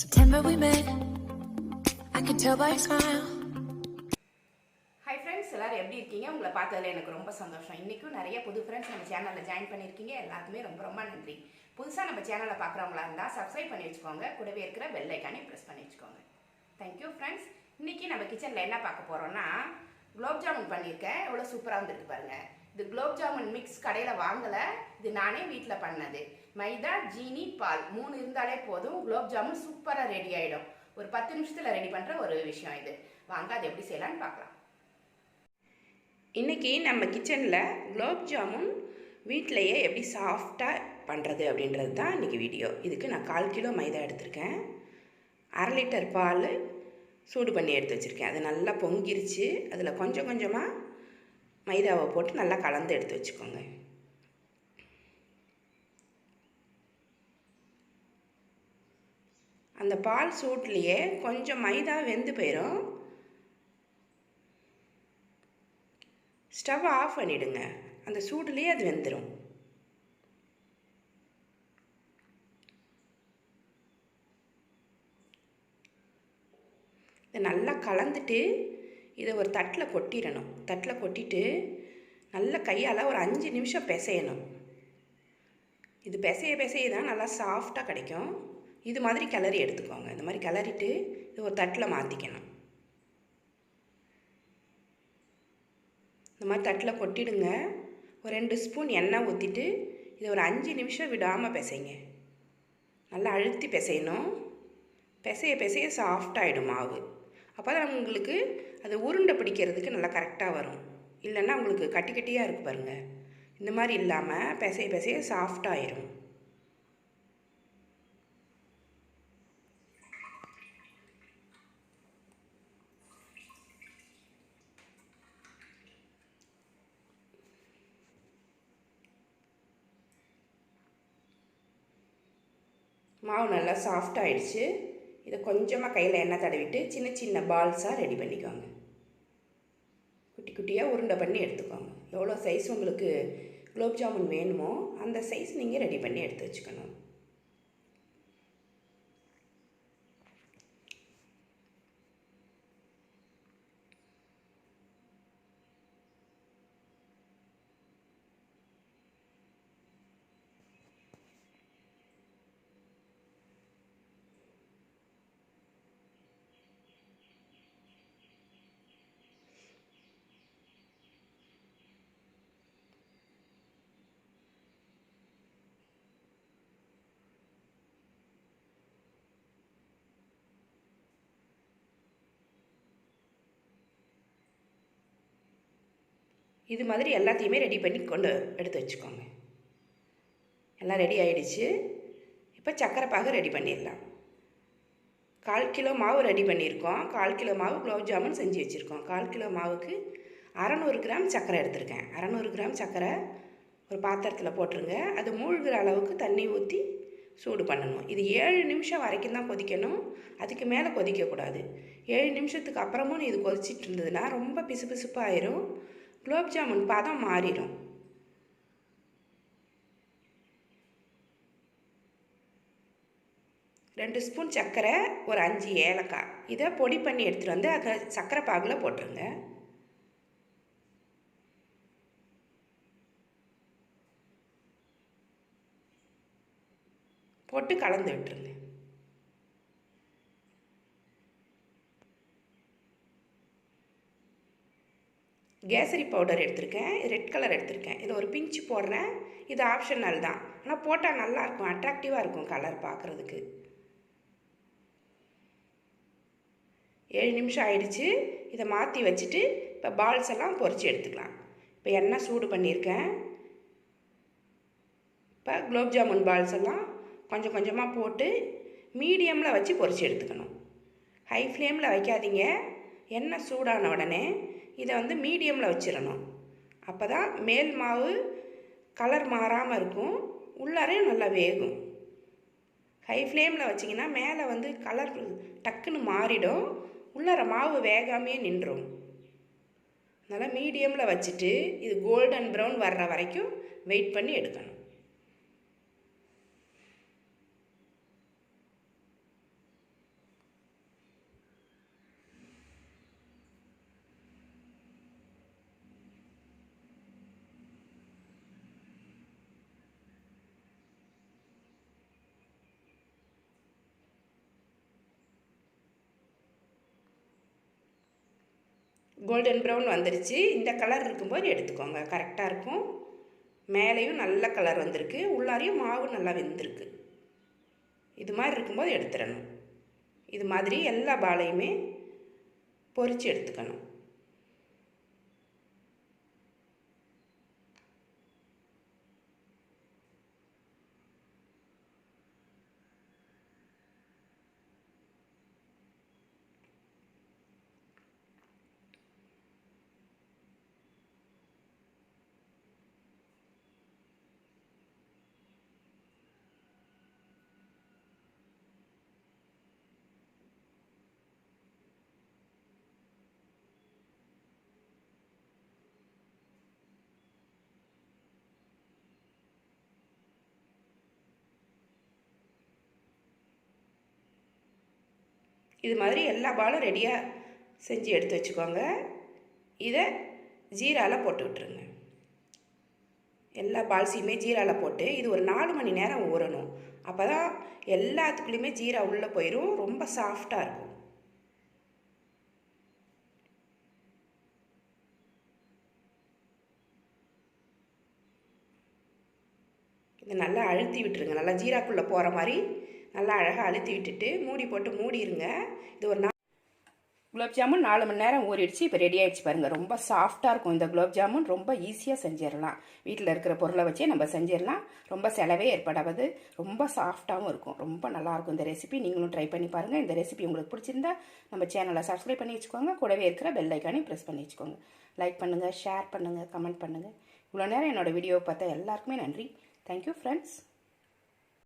September we met. I could tell by your smile. Hi friends எல்லோரும் எப்படி இருக்கீங்க? உங்களை பார்த்ததுல எனக்கு ரொம்ப சந்தோஷம். இன்றைக்கும் நிறைய புது ஃப்ரெண்ட்ஸ் நம்ம சேனலில் ஜாயின் பண்ணியிருக்கீங்க. எல்லாருக்குமே ரொம்ப ரொம்ப நன்றி. புதுசாக நம்ம சேனலை பார்க்குறவங்களா இருந்தால் சப்ஸ்கிரைப் பண்ணி வச்சுக்கோங்க. கூடவே இருக்கிற பெல் ஐக்கானே ப்ரெஸ் பண்ணி வச்சுக்கோங்க. தேங்க்யூ ஃப்ரெண்ட்ஸ் இன்றைக்கி நம்ம கிச்சனில் என்ன பார்க்க போகிறோன்னா குலோப் ஜாமுன் பண்ணியிருக்கேன். எவ்வளோ சூப்பராக வந்துருக்கு பாருங்கள் இது குலோப் ஜாமுன் மிக்ஸ் கடையில் வாங்கலை. இது நானே வீட்டில் பண்ணது. மைதா ஜீனி பால் மூணு இருந்தாலே போதும். குலோப் ஜாமுன் சூப்பராக ரெடி ஆகிடும் ஒரு பத்து நிமிஷத்தில் ரெடி பண்ணுற ஒரு விஷயம் இது. வாங்க அது எப்படி செய்யலான்னு பார்க்கலாம். இன்றைக்கி நம்ம கிச்சனில் குலோப் ஜாமுன் வீட்டிலையே எப்படி சாஃப்டாக பண்ணுறது அப்படின்றது தான் இன்றைக்கி வீடியோ இதுக்கு நான் கால் கிலோ மைதா எடுத்திருக்கேன். அரை லிட்டர் பால் சூடு பண்ணி எடுத்து வச்சுருக்கேன். அது நல்லா பொங்கிருச்சு. அதில் கொஞ்சம் கொஞ்சமாக மைதாவை போட்டு நல்லா கலந்து எடுத்து வச்சுக்கோங்க. அந்த பால் சூட்லேயே கொஞ்சம் மைதா வெந்து போயிடும் ஸ்டவ் ஆஃப் பண்ணிவிடுங்க அந்த சூட்லேயே அது வெந்துடும் இதை நல்லா கலந்துட்டு இதை ஒரு தட்டில் கொட்டிடணும். தட்டில் கொட்டிட்டு நல்ல கையால் ஒரு அஞ்சு நிமிஷம் பிசையணும். இது பிசைய பிசைய தான் நல்லா சாஃப்டாக கிடைக்கும். இது மாதிரி கிளறி எடுத்துக்கோங்க. இந்த மாதிரி கிளறிட்டு இது ஒரு தட்டில் மாற்றிக்கணும் இந்த மாதிரி தட்டில் கொட்டிடுங்க. ஒரு ரெண்டு ஸ்பூன் எண்ணெய் ஊற்றிட்டு இதை ஒரு அஞ்சு நிமிஷம் விடாமல் பிசைங்க. நல்லா அழுத்தி பிசையணும். பிசைய பிசைய சாஃப்டாகிடும் மாவு. அப்போ தான் உங்களுக்கு அது உருண்டை பிடிக்கிறதுக்கு நல்லா கரெக்டாக வரும். இல்லைன்னா உங்களுக்கு கட்டி கட்டியாக இருக்கு பாருங்கள் இந்த மாதிரி இல்லாமல் பிசைய பிசைய சாஃப்டாகிடும் மாவு நல்லா சாஃப்ட் ஆயிடுச்சு. இதை கொஞ்சமாக கையில் எண்ணெய் தடவிட்டு சின்ன சின்ன பால்ஸாக ரெடி பண்ணிக்கோங்க. குட்டி குட்டியாக உருண்டை பண்ணி எடுத்துக்கோங்க. எவ்வளோ சைஸ் உங்களுக்கு குலோப் ஜாமுன் வேணுமோ அந்த சைஸ் நீங்கள் ரெடி பண்ணி எடுத்து வச்சுக்கணும். இது மாதிரி எல்லாத்தையுமே ரெடி பண்ணி கொண்டு எடுத்து வச்சுக்கோங்க. எல்லாம் ரெடி ஆகிடுச்சு இப்போ சக்கரை பாகு ரெடி பண்ணிடலாம். கால் கிலோ மாவு ரெடி பண்ணியிருக்கோம். கால் கிலோ மாவு குலோப் ஜாமுன் செஞ்சு வச்சுருக்கோம். கால் கிலோ மாவுக்கு அறநூறு கிராம் சர்க்கரை எடுத்திருக்கேன். அறநூறு கிராம் சர்க்கரை ஒரு பாத்திரத்தில் போட்டுருங்க. அது மூழ்கிற அளவுக்கு தண்ணி ஊற்றி சூடு பண்ணணும். இது ஏழு நிமிஷம் வரைக்கும் தான் கொதிக்கணும். அதுக்கு மேலே கொதிக்கக்கூடாது. ஏழு நிமிஷத்துக்கு அப்புறமும் இது கொதிச்சிட்டு இருந்ததுன்னா ரொம்ப பிசு பிசுப்பாயிரும் குலோப் ஜாமுன் பதம் மாறிடும். ரெண்டு ஸ்பூன் சர்க்கரை ஒரு அஞ்சு ஏலக்காய். இதை பொடி பண்ணி எடுத்துகிட்டு வந்து அதை சர்க்கரை பாகில் போட்டுருங்க. போட்டு கலந்து விட்டுருங்க. கேசரி பவுடர் எடுத்திருக்கேன் ரெட் கலர் எடுத்திருக்கேன். இது ஒரு பிஞ்சு போடுறேன். இது ஆப்ஷனல் தான். ஆனால் போட்டால் நல்லாயிருக்கும் அட்ராக்டிவாக இருக்கும் கலர் பார்க்குறதுக்கு ஏழு நிமிஷம் ஆயிடுச்சு. இதை மாற்றி வச்சுட்டு இப்போ பால்ஸ் எல்லாம் பொறிச்சு எடுத்துக்கலாம். இப்போ எண்ணெய் சூடு பண்ணியிருக்கேன். இப்போ குலோப் ஜாமுன் பால்ஸ் எல்லாம் கொஞ்சம் கொஞ்சமாக போட்டு மீடியமில் வச்சு பொறிச்சு எடுத்துக்கணும். ஹை ஃப்ளேமில் வைக்காதீங்க. எண்ணெய் சூடான உடனே இதை வந்து மீடியமில் வச்சிடணும். அப்போ தான் மேல் மாவு கலர் மாறாமல் இருக்கும். உள்ளாரையும் நல்லா வேகும். ஹை ஃப்ளேமில் வச்சிங்கன்னா மேலே வந்து கலர் டக்குன்னு மாறிடும். உள்ளார மாவு வேகாமையே நின்றும். அதனால் மீடியமில் வச்சுட்டு இது கோல்டன் ப்ரௌன் வர்ற வரைக்கும் வெயிட் பண்ணி எடுக்கணும். கோல்டன் ப்ரௌன் வந்துருச்சு. இந்த கலர் இருக்கும்போது எடுத்துக்கோங்க. கரெக்டாக இருக்கும். மேலேயும் நல்ல கலர் வந்திருக்கு. உள்ளாரையும் மாவு நல்லா வெந்திருக்கு. இது மாதிரி இருக்கும்போது எடுத்துடணும். இது மாதிரி எல்லா பாலையுமே பொரித்து எடுத்துக்கணும். இது மாதிரி எல்லா பாலும் ரெடியாக செஞ்சு எடுத்து வச்சுக்கோங்க. இதை ஜீராவில் போட்டு விட்டுருங்க. எல்லா பால்ஸையுமே ஜீராவில் போட்டு இது ஒரு நாலு மணி நேரம் ஊறணும். அப்போ தான் எல்லாத்துக்குள்ளேயுமே ஜீரா உள்ளே போயிடும் ரொம்ப சாஃப்டாக இருக்கும். இதை நல்லா அழுத்தி விட்டுருங்க. நல்லா ஜீராக்குள்ளே போகிற மாதிரி நல்லா அழகாக அழுத்தி விட்டுட்டு மூடி போட்டு மூடிடுங்க இது ஒரு நாள் குலோப் ஜாமுன் நாலு மணி நேரம் ஊறிடுச்சு. இப்போ ரெடி ஆகிடுச்சு பாருங்கள் ரொம்ப சாஃப்டாக இருக்கும். இந்த குலோப் ஜாமுன் ரொம்ப ஈஸியாக செஞ்சிடலாம். வீட்டில் இருக்கிற பொருளை வச்சே நம்ம செஞ்சிடலாம். ரொம்ப செலவே ஏற்படாது. ரொம்ப சாஃப்டாகவும் இருக்கும். ரொம்ப நல்லாயிருக்கும் இந்த ரெசிபி நீங்களும் ட்ரை பண்ணி பாருங்கள் இந்த ரெசிபி உங்களுக்கு பிடிச்சிருந்தா நம்ம சேனலை சப்ஸ்கிரைப் பண்ணி வச்சுக்கோங்க. கூடவே இருக்கிற பெல் ஐக்கானையும் ப்ரெஸ் பண்ணி வச்சுக்கோங்க. லைக் பண்ணுங்கள் ஷேர் பண்ணுங்கள் கமெண்ட் பண்ணுங்கள் இவ்வளோ நேரம் என்னோடய வீடியோவை பார்த்தா எல்லாருக்குமே நன்றி. Thank you friends